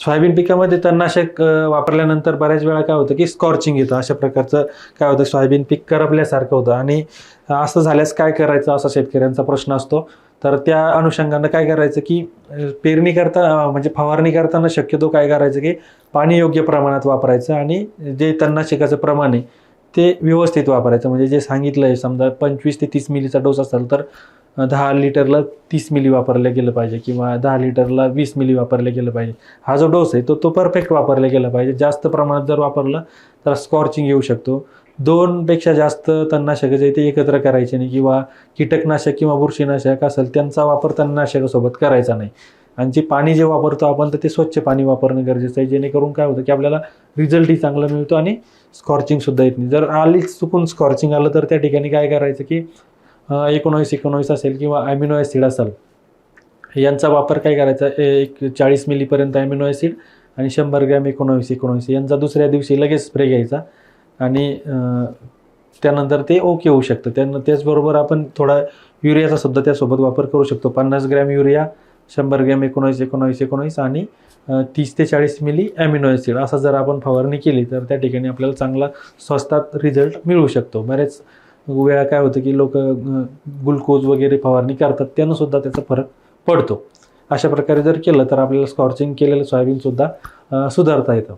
Soybean पिकामध्ये तणनाशक वापरल्यानंतर बऱ्याच वेळा काय होतं की स्कॉर्चिंग येतं. अशा प्रकारचं काय होतं सोयाबीन पीक करपल्यासारखं होतं. आणि असं झाल्यास काय करायचं असा शेतकऱ्यांचा प्रश्न असतो. तर त्या अनुषंगानं काय करायचं की पेरणी करता म्हणजे फवारणी करताना शक्यतो काय करायचं की पाणी योग्य प्रमाणात वापरायचं आणि जे तणनाशकाचं प्रमाण आहे ते व्यवस्थित वापरायचं. म्हणजे जे सांगितलं आहे समजा पंचवीस ते तीस मिलीचा डोस असेल तर दहा लिटरला तीस मिली वापरलं गेलं पाहिजे किंवा दहा लिटरला वीस मिली वापरलं गेलं पाहिजे. हा जो डोस आहे तो तो परफेक्ट वापरला गेला पाहिजे. जास्त प्रमाणात जर वापरलं तर स्कॉर्चिंग येऊ शकतो. दोनपेक्षा जास्त तणनाशकं जे ते एकत्र करायचे नाही किंवा कीटकनाशक किंवा बुरशीनाशक असेल त्यांचा वापर तणनाशकासोबत करायचा नाही. आणि जे पाणी जे वापरतो आपण तर ते स्वच्छ पाणी वापरणं गरजेचं आहे. जेणेकरून काय होतं की आपल्याला रिझल्टही चांगला मिळतो आणि स्कॉर्चिंग सुद्धा येत नाही. जर आलीच चुकून स्कॉर्चिंग आलं तर त्या ठिकाणी काय करायचं की एकोणावीस एकोणावीस असेल किंवा ॲमिनो ॲसिड असेल. यांचा वापर काय करायचा? एक चाळीस मिलीपर्यंत ॲमिनो ॲसिड आणि शंभर ग्रॅम एकोणावीस एकोणवीस. यांचा दुसऱ्या दिवशी लगेच स्प्रे घ्यायचा आणि त्यानंतर ते ओके होऊ शकतं. त्यानं त्याचबरोबर आपण थोडा युरियाचा सुद्धा त्यासोबत वापर करू शकतो. पन्नास ग्रॅम युरिया शंभर ग्रॅम एकोणावीस एकोणावीस एकोणवीस आणि तीस ते चाळीस मिली ॲमिनो ॲसिड असं जर आपण फवारणी केली तर त्या ठिकाणी आपल्याला चांगला स्वस्तात रिझल्ट मिळू शकतो. बरेच वेळा काय होतं की लोक ग्लुकोज वगैरे फवारणी करतात त्यानं सुद्धा त्याचा फरक पडतो. अशा प्रकारे जर केलं तर आपल्याला स्कॉर्चिंग केलेलं सोयाबीनसुद्धा सुधारता येतं.